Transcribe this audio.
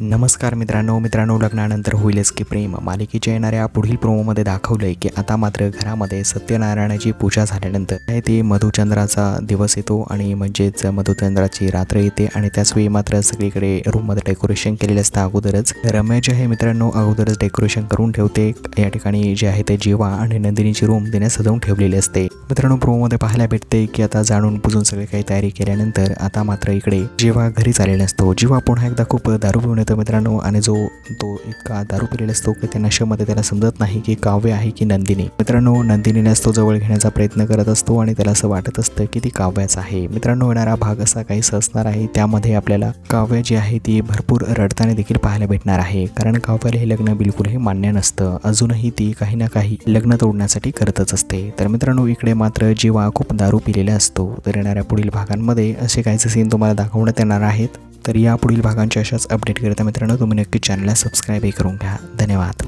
नमस्कार मित्रांनो मित्रांनो लग्नानंतर होईलच की प्रेम. मालिकेच्या येणाऱ्या पुढील प्रोमोमध्ये दाखवलंय की आता मात्र घरामध्ये सत्यनारायणाची पूजा झाल्यानंतर काय ते मधुचंद्राचा दिवस येतो आणि म्हणजेच मधुचंद्राची रात्र येते आणि त्याचवेळी मात्र सगळीकडे रूममध्ये डेकोरेशन केलेलं असतं अगोदरच. रम्या जे आहे मित्रांनो अगोदरच डेकोरेशन करून ठेवते. या ठिकाणी जे आहे ते जीवा आणि नंदिनीची रूम देण्यास सजवून ठेवलेली असते. मित्रांनो प्रोमोमध्ये पाहायला भेटते की आता जाणून बुजून सगळे काही तयारी केल्यानंतर आता मात्र इकडे जेव्हा घरी चाललेला असतो जेव्हा पुन्हा एकदा खूप दारू पिऊन येतो मित्रांनो आणि जो तो इतका दारू पिलेला असतो की त्या नशेमध्ये त्याला समजत नाही की काव्य आहे की नंदिनी. मित्रांनो नंदिनीने असतो जवळ घेण्याचा प्रयत्न करत असतो आणि त्याला असं वाटत असतं की ती काव्याच आहे. मित्रांनो येणारा भाग असा काही असणार आहे त्यामध्ये आपल्याला काव्य जी आहे ती भरपूर रडताना देखील पाहायला भेटणार आहे. कारण काव्याला हे लग्न बिलकुलही मान्य नसतं. अजूनही ती काही ना काही लग्न तोडण्यासाठी करतच असते. तर मित्रांनो इकडे मात्र जीवा खूप दारू पिलेला असतो तर येणाऱ्या पुढील भागांमध्ये असे काहीचे सीन तुम्हाला दाखवण्यात येणार आहेत. तर या पुढील भागांच्या अशाच अपडेट करता मित्रांनो तुम्ही नक्की चॅनलला सबस्क्राईबही करून घ्या. धन्यवाद.